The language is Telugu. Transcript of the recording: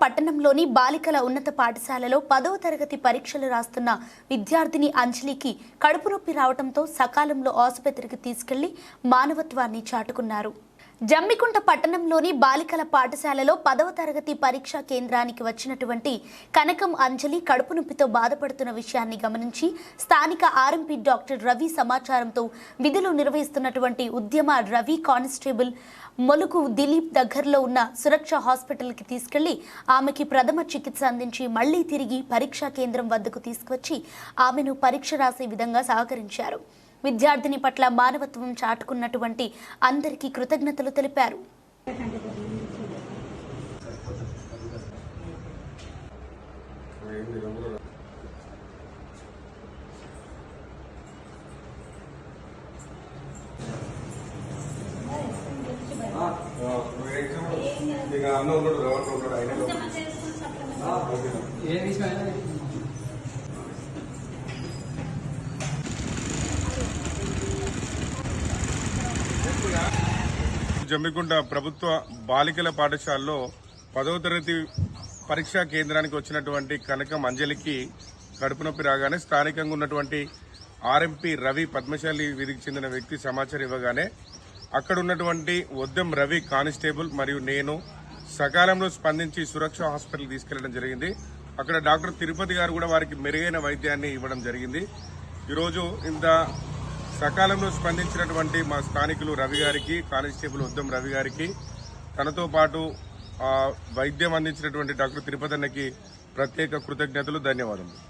పట్టణంలోని బాలికల ఉన్నత పాఠశాలలో పదవ తరగతి పరీక్షలు రాస్తున్న విద్యార్థిని అంజలికి కడుపు నొప్పి రావడంతో సకాలంలో ఆసుపత్రికి తీసుకెళ్ళి మానవత్వాన్ని చాటుకున్నారు. జమ్మికుంట పట్టణంలోని బాలికల పాఠశాలలో పదవ తరగతి పరీక్షా కేంద్రానికి వచ్చినటువంటి కనకం అంజలి కడుపు నొప్పితో బాధపడుతున్న విషయాన్ని గమనించి స్థానిక ఆర్ఎంపీ డాక్టర్ రవి సమాచారంతో విధులు నిర్వహిస్తున్నటువంటి ఉద్యమ రవి కానిస్టేబుల్ మొలుగు దిలీప్ దగ్గరలో ఉన్న సురక్ష హాస్పిటల్కి తీసుకెళ్ళి ఆమెకి ప్రథమ చికిత్స అందించి మళ్ళీ తిరిగి పరీక్షా కేంద్రం వద్దకు తీసుకువచ్చి ఆమెను పరీక్ష రాసే విధంగా సహకరించారు. విద్యార్థిని పట్ల మానవత్వం చాటుకున్నటువంటి అందరికీ కృతజ్ఞతలు తెలిపారు. ఏం జమ్మికుంట ప్రభుత్వ బాలికల పాఠశాలలో పదవ తరగతి పరీక్షా కేంద్రానికి వచ్చినటువంటి కనకం అంజలికి కడుపు నొప్పి రాగానే స్థానికంగా ఉన్నటువంటి ఆర్ఎంపీ రవి పద్మశాలి వీధికి చెందిన వ్యక్తి సమాచారం ఇవ్వగానే అక్కడ ఉన్నటువంటి ఉద్దం రవి కానిస్టేబుల్ మరియు నేను సకాలంలో స్పందించి సురక్ష హాస్పిటల్ తీసుకెళ్ళడం జరిగింది. అక్కడ డాక్టర్ తిరుపతి గారు కూడా వారికి మెరుగైన వైద్యాన్ని ఇవ్వడం జరిగింది. ఈరోజు ఇంత సకాలంలో స్పందించినటువంటి మా స్థానికులు రవి గారికి కానిస్టేబుల్ ఉద్దం రవి గారికి తనతో పాటు వైద్యం అందించినటువంటి డాక్టర్ తిరుపతన్నకి ప్రత్యేక కృతజ్ఞతలు ధన్యవాదములు.